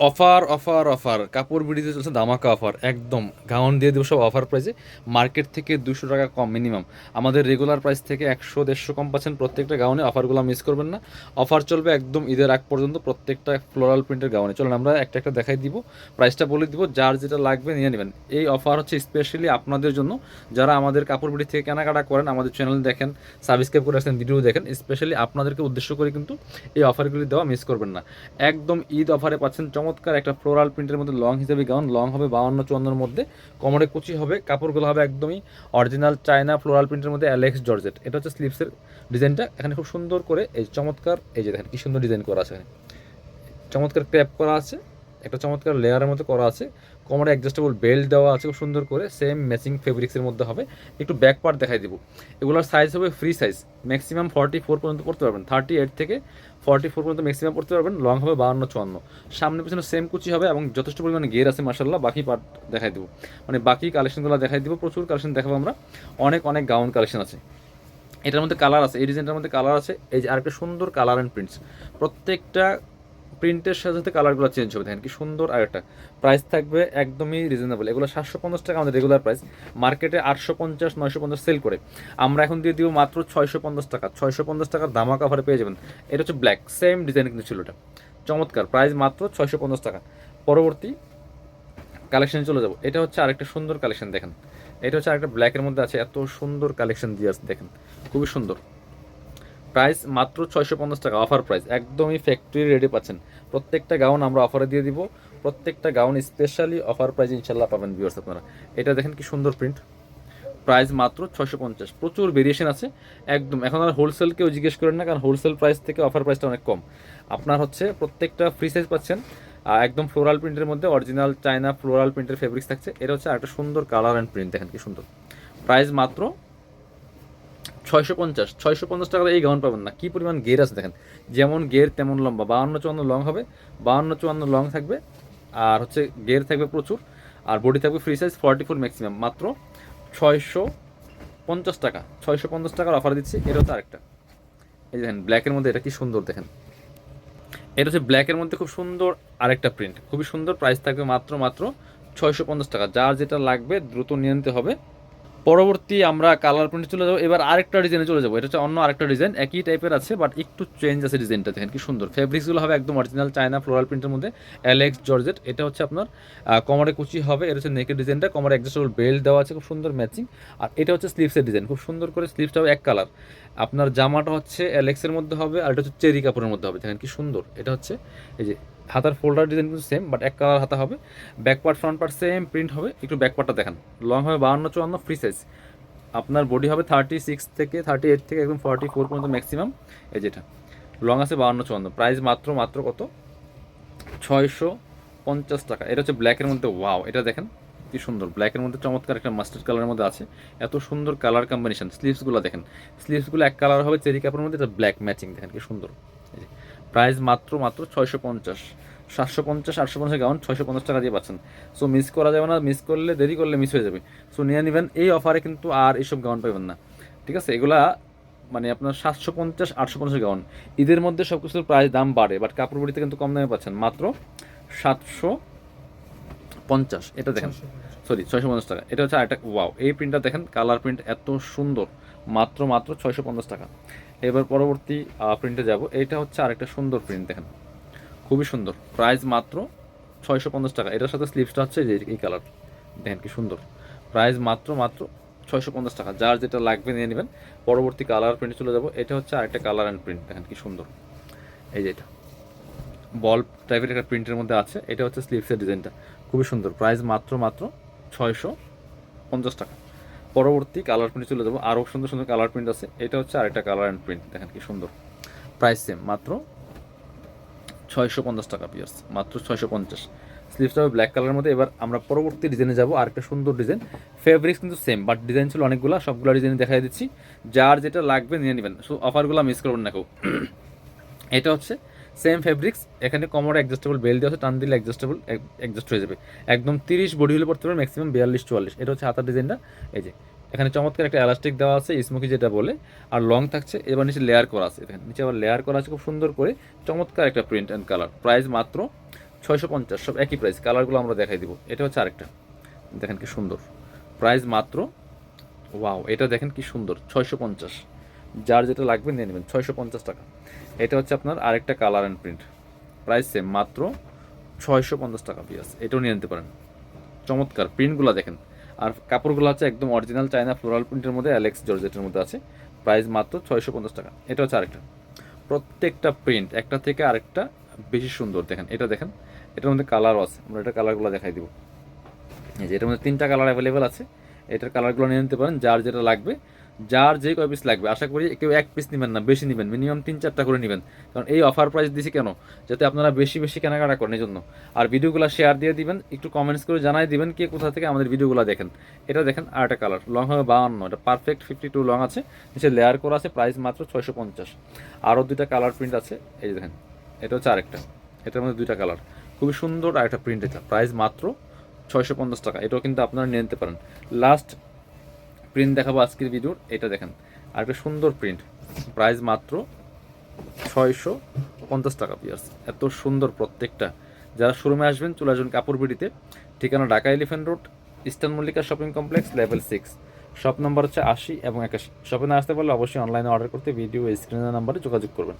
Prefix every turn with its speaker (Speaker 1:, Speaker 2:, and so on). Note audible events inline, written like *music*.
Speaker 1: Offer offer offer. কাপড় বিড়িতে চলছে দামাকা offer. একদম গাউন দিয়ে দেবো সব অফার প্রাইসে। মার্কেট থেকে দুশো টাকা কম মিনিমাম। আমাদের রেগুলার প্রাইস থেকে একশো, দেড়শো কম পাচ্ছেন প্রত্যেকটা গাউনে। অফারগুলো মিস করবেন না। অফার চলবে একদম ঈদের আগ পর্যন্ত প্রত্যেকটা ফ্লোরাল প্রিন্টের গাউনে। চলুন আমরা একটা একটা দেখাই দিব। প্রাইসটা বলে দিব, যার যেটা লাগবে নিয়ে নেবেন। এই অফার হচ্ছে স্পেশালি আপনাদের জন্য। যারা আমাদের কাপড় বিড়ি থেকে কেনাকাটা করেন, আমাদের চ্যানেল দেখেন সাবস্ক্রাইব করে আসেন ভিডিও দেখেন স্পেশালি আপনাদেরকে উদ্দেশ্য করে কিন্তু এই অফারগুলি দেওয়া মিস করবেন না। একদম ঈদ অফারে পাচ্ছেন চমৎকার একটা ফ্লোরাল প্রিন্টের মধ্যে লং হিসেবে গাউন লং হবে বাউন্ন চুয়ান্নর মধ্যে কোমরে কুচি হবে, কাপড়গুলো হবে একদমই অরিজিনাল চায়না ফ্লোরাল প্রিন্টের মধ্যে অ্যালেক্স জর্জেট এটা হচ্ছে স্লিপসের ডিজাইনটা, এখানে খুব সুন্দর করে, এই চমৎকার, এই যে দেখেন কি সুন্দর ডিজাইন করা আছে চমৎকার ক্র্যাপ করা আছে, একটা চমৎকার লেয়ারের মতো করা আছে। কোমরে অ্যাডজাস্টেবল বেল্ট দেওয়া আছে, খুব সুন্দর করে সেম ম্যাচিং ফেব্রিক্সের মধ্যে হবে। একটু ব্যাক পার্ট দেখাই দিব। এগুলোর সাইজ হবে free size maximum forty four পর্যন্ত পড়তে পারবেন। থার্টি এইট থেকে ফর্টি ফোর পর্যন্ত ম্যাক্সিমাম পড়তে পারবেন লং হবে বাহান্ন চুয়ান্ন সামনে পিছনে সেম কুচি হবে এবং যথেষ্ট পরিমাণে গের আছে মার্শাল্লাহ বাকি পার্ট দেখাই দেবো। মানে বাকি কালেকশনগুলো দেখাই দিব, প্রচুর কালেকশন দেখাবো আমরা। অনেক অনেক গাউন কালেকশন আছে। এটার মধ্যে কালার আছে, এই ডিজাইনটার মধ্যে কালার আছে। এই যে আরেকটা সুন্দর কালার অ্যান্ড প্রিন্টস প্রত্যেকটা প্রিন্টের সাথে সাথে কালারগুলো চেঞ্জ হবে। দেখেন কি সুন্দর আর একটা প্রাইস থাকবে একদমই রিজনেবল এগুলো সাতশো পঞ্চাশ টাকা আমাদের রেগুলার প্রাইস মার্কেটে আটশো পঞ্চাশ, নয়শো পঞ্চাশ সেল করে। আমরা এখন দিয়ে দিব মাত্র ছয়শো পঞ্চাশ টাকা। ছয়শো পঞ্চাশ টাকার দামা কাভারে পেয়ে যাবেন। এটা হচ্ছে ব্ল্যাক সেম ডিজাইন কিন্তু ছিল এটা চমৎকার। প্রাইস মাত্র ছয়শো পঞ্চাশ টাকা। পরবর্তী কালেকশনে চলে যাব। এটা হচ্ছে আরেকটা সুন্দর কালেকশন দেখেন। এটা হচ্ছে আরেকটা ব্ল্যাকের মধ্যে আছে। এত সুন্দর কালেকশন দিয়ে আছে, দেখেন। খুবই সুন্দর। প্রাইস মাত্র ছয়শো পঞ্চাশ টাকা অফার প্রাইস একদমই ফ্যাক্টরি রেডি পাচ্ছেন। প্রত্যেকটা গাউন আমরা অফারে দিয়ে দিব। প্রত্যেকটা গাউন স্পেশালি অফার প্রাইস ইনশাল্লাহ পাবেন ভিউয়ার্স আপনারা। এটা দেখেন কি সুন্দর প্রিন্ট প্রাইস মাত্র ছয়শো পঞ্চাশ। প্রচুর ভেরিয়েশন আছে। একদম। এখন আর হোলসেল কেউ জিজ্ঞেস করেন না, কারণ হোলসেল প্রাইস থেকে অফার প্রাইসটা অনেক কম। আপনার হচ্ছে প্রত্যেকটা ফ্রি সাইজ পাচ্ছেন। একদম ফ্লোরাল প্রিন্টের মধ্যে অরিজিনাল চায়না ফ্লোরাল প্রিন্টের ফেব্রিক্স থাকছে। এটা হচ্ছে একটা সুন্দর কালার অ্যান্ড প্রিন্ট দেখেন কি সুন্দর। প্রাইস মাত্র ছয়শো পঞ্চাশ ছয়শো পঞ্চাশ টাকা এই গাউন পাবেন না। কী পরিমাণ গের আছে দেখেন। যেমন গের তেমন লম্বা, বাহান্ন চুয়ান্ন লং হবে, বাহান্ন চুয়ান্ন লং থাকবে, আর হচ্ছে গের থাকবে প্রচুর, আর বডি থাকবে free size forty four maximum মাত্র ছয়শো পঞ্চাশ টাকা, ছয়শো পঞ্চাশ টাকার অফার দিচ্ছি। এটা হচ্ছে আরেকটা। এই দেখেন ব্ল্যাকের মধ্যে এটা কি সুন্দর দেখেন। এটা হচ্ছে ব্ল্যাকের মধ্যে খুব সুন্দর আরেকটা প্রিন্ট খুবই সুন্দর প্রাইস থাকবে মাত্র মাত্র ছয়শো পঞ্চাশ টাকা। যার যেটা লাগবে দ্রুত নিয়ে হবে। পরবর্তী আমরা কালার প্রিন্টে চলে যাব। এবার আরেকটা ডিজাইনে চলে যাব। এটা হচ্ছে অন্য আরেকটা ডিজাইন একই টাইপের আছে বাট একটু চেঞ্জ আছে ডিজাইনটা দেখেন কি সুন্দর। ফেব্রিক্সগুলো হবে একদম অরিজিনাল চায়না ফ্লোরাল প্রিন্টের মধ্যে। অ্যালেক্স জর্জেট এটা হচ্ছে আপনার কোমরে কুচি হবে। এটা হচ্ছে নেকের ডিজাইনটা কোমরে অ্যাডজাস্টেবল বেল্ট দেওয়া আছে, খুব সুন্দর ম্যাচিং আর এটা হচ্ছে স্লিভসের ডিজাইন খুব সুন্দর করে স্লিভসটা হবে এক কালার আপনার জামাটা হচ্ছে অ্যালেক্সের মধ্যে হবে, আর এটা হচ্ছে চেরি কাপড়ের মধ্যে হবে। দেখেন কি সুন্দর। এটা হচ্ছে, এই যে হাতার ফোল্ডার ডিজাইন কিন্তু সেম বাট এক কালার হাতা হবে। Back part front part same print হবে। একটু ব্যাক পার্টটা দেখান। লং হবে বাহান্ন, চুয়ান্ন ফ্রি সাইজ আপনার বডি হবে থার্টি সিক্স থেকে থার্টি এইট থেকে একদম ফর্টি ফোর পর্যন্ত ম্যাক্সিমাম এই যেটা। লং আছে বাহান্ন, চুয়ান্ন। প্রাইস মাত্র মাত্র কত? ছয়শো পঞ্চাশ টাকা। এটা হচ্ছে ব্ল্যাকের মধ্যে ওয়াও এটা দেখেন, কি সুন্দর। ব্ল্যাকের মধ্যে চমৎকার একটা মাস্টার্ড কালারের মধ্যে আছে। এত সুন্দর কালার কম্বিনেশন স্লিভসগুলো দেখেন। স্লিভসগুলো এক কালার হবে চেরি কাপড়ের মধ্যে, এটা ব্ল্যাক ম্যাচিং দেখেন কি সুন্দর। প্রাইস মাত্র মাত্র ছয়শো পঞ্চাশ। সাতশো পঞ্চাশ আটশো পঞ্চাশ গাউন ছয়শো পঞ্চাশ টাকা দিয়ে পাচ্ছেন। সো মিস করা যাবে না মিস করলে দেরি করলে মিস হয়ে যাবে। সো নিয়ে নেবেন এই অফারে কিন্তু আর এইসব গাউন পাবেন না। ঠিক আছে? এগুলা মানে আপনার সাতশো পঞ্চাশ আটশো পঞ্চাশ গাউন। ঈদের মধ্যে সব কিছুর প্রাইস দাম বাড়ে বাট কাপড় বড়িতে কিন্তু কম দামে পাচ্ছেন। মাত্র সাতশো পঞ্চাশ। এটা দেখেন। সরি ছয়শো পঞ্চাশ টাকা। এটা হচ্ছে আরেকটা ওয়াও এই প্রিন্টটা দেখেন কালার প্রিন্ট এত সুন্দর। মাত্র মাত্র ছয়শো পঞ্চাশ টাকা। এবার পরবর্তী প্রিন্টে যাব। এইটা হচ্ছে আরেকটা সুন্দর প্রিন্ট দেখেন। খুবই সুন্দর। প্রাইস মাত্র ছয়শো পঞ্চাশ টাকা। এটার সাথে স্লিপসটা হচ্ছে যে এই কালার দেখেন কি সুন্দর। প্রাইস মাত্র মাত্র ছয়শো পঞ্চাশ টাকা। যার যেটা লাগবে নিয়ে নেবেন। পরবর্তী কালার প্রিন্টে চলে যাব। এটা হচ্ছে আরেকটা কালার অ্যান্ড প্রিন্ট দেখেন কি সুন্দর। এই যে এটা। বল টাইপের একটা প্রিন্টের মধ্যে আছে। এটা হচ্ছে স্লিভসের ডিজাইনটা খুবই সুন্দর। প্রাইস মাত্র মাত্র ছয়শো পঞ্চাশ টাকা। পরবর্তী কালার প্রিন্টে চলে যাব। আরও সুন্দর সুন্দর কালার প্রিন্ট আছে। এটা হচ্ছে আরেকটা কালার অ্যান্ড প্রিন্ট দেখেন কি সুন্দর। প্রাইস সেম মাত্র ছয়শো পঞ্চাশ টাকা পিয়ার্স মাত্র ছয়শো পঞ্চাশ। স্লিভসটা হবে ব্ল্যাক কালারের মধ্যে। এবার আমরা পরবর্তী ডিজাইনে যাব। আর একটা সুন্দর ডিজাইন ফেব্রিক্স কিন্তু সেম বাট ডিজাইন ছিল অনেকগুলো। সবগুলো ডিজাইন দেখাই দিচ্ছি। যার যেটা লাগবে নিয়ে নেবেন। সো অফারগুলো মিস করবেন না কেউ। *clears throat* এটা হচ্ছে সেম ফেব্রিক্স এখানে কমর অ্যাডজাস্টেবল বেল্ট দেওয়া আছে, টান দিলে অ্যাডজাস্টেবল অ্যাডজাস্ট হয়ে যাবে। একদম তিরিশ বডি হলে পড়তে পারে ম্যাক্সিমাম বিয়াল্লিশ, চুয়াল্লিশ। এটা হচ্ছে হাতার ডিজাইনটা এই যে, এখানে চমৎকার একটা এলাস্টিক দেওয়া আছে স্মোকি যেটা বলে, আর লং থাকছে, এবার নিচে লেয়ার করা আছে। দেখেন নিচে আবার লেয়ার করা আছে, খুব সুন্দর করে চমৎকার একটা প্রিন্ট অ্যান্ড কালার প্রাইস মাত্র ছয়শো পঞ্চাশ, সব একই প্রাইস কালারগুলো আমরা দেখাই দিব। এটা হচ্ছে আরেকটা। দেখেন কি সুন্দর। প্রাইস মাত্র ওয়াও এটা দেখেন কি সুন্দর, ছয়শো পঞ্চাশ। যার যেটা লাগবে নিয়ে নেবেন, ছয়শো পঞ্চাশ টাকা। এটা হচ্ছে আপনার আরেকটা colour and print price same মাত্র ছয়শো পঞ্চাশ টাকা পিয়াস এটাও নিয়ে নিতে পারেন। চমৎকার প্রিন্টগুলো দেখেন। আর কাপড়গুলো হচ্ছে একদম অরিজিনাল চায়না ফ্লোরাল প্রিন্টের মধ্যে অ্যালেক্স জর্জেটের মধ্যে আছে। প্রাইস মাত্র ছয়শো পঞ্চাশ টাকা। এটা হচ্ছে আরেকটা। প্রত্যেকটা প্রিন্ট একটা থেকে আরেকটা বেশি সুন্দর। দেখেন, এটা দেখেন, এটার মধ্যে কালারও আছে। আমরা এটা কালারগুলো দেখাই দিব। এই যে, এটার মধ্যে তিনটা কালার অ্যাভেলেবেল আছে। এটার কালারগুলো নিয়ে নিতে পারেন। যার যেটা লাগবে যার যে কয় পিস লাগবে, আশা করি কেউ এক পিস নেবেন না, বেশি নেবেন মিনিমাম তিন চারটা করে নেবেন। কারণ এই অফার প্রাইস দিছি কেন? যাতে আপনারা বেশি বেশি কেনাকাটা করেন এই জন্য। আর ভিডিওগুলো শেয়ার দিয়ে দিবেন, একটু কমেন্টস করে জানাই দিবেন কে কোথা থেকে আমাদের ভিডিওগুলো দেখেন। এটা দেখেন আর একটা কালার লং হবে বাউন্ন, এটা পারফেক্ট ফিফটি টু লং আছে, নিচে লেয়ার করা আছে প্রাইস মাত্র ছয়শো পঞ্চাশ। আরও দুইটা কালার প্রিন্ট আছে, এই দেখেন, এটা হচ্ছে আরেকটা, এটার মধ্যে দুইটা কালার খুবই সুন্দর আর একটা প্রিন্ট এটা প্রাইস মাত্র ছয়শো পঞ্চাশ টাকা, এটাও কিন্তু আপনারা নিয়ে নিতে পারেন। লাস্ট প্রিন্ট দেখাবো আজকের ভিডিওর এটা দেখেন। আর একটা সুন্দর প্রিন্ট প্রাইস মাত্র ছয়শো পঞ্চাশ টাকা পিয়ার্স এত সুন্দর প্রত্যেকটা। যারা শোরুমে আসবেন, চলে আসবেন কাপড় ঠিকানা Dhaka Elephant Road Eastern Mallika shopping complex level six shop number হচ্ছে আশি এবং একাশি। শপে না আসতে পারলে অবশ্যই অনলাইনে অর্ডার করতে ভিডিও স্ক্রিনের নাম্বারে যোগাযোগ করবেন।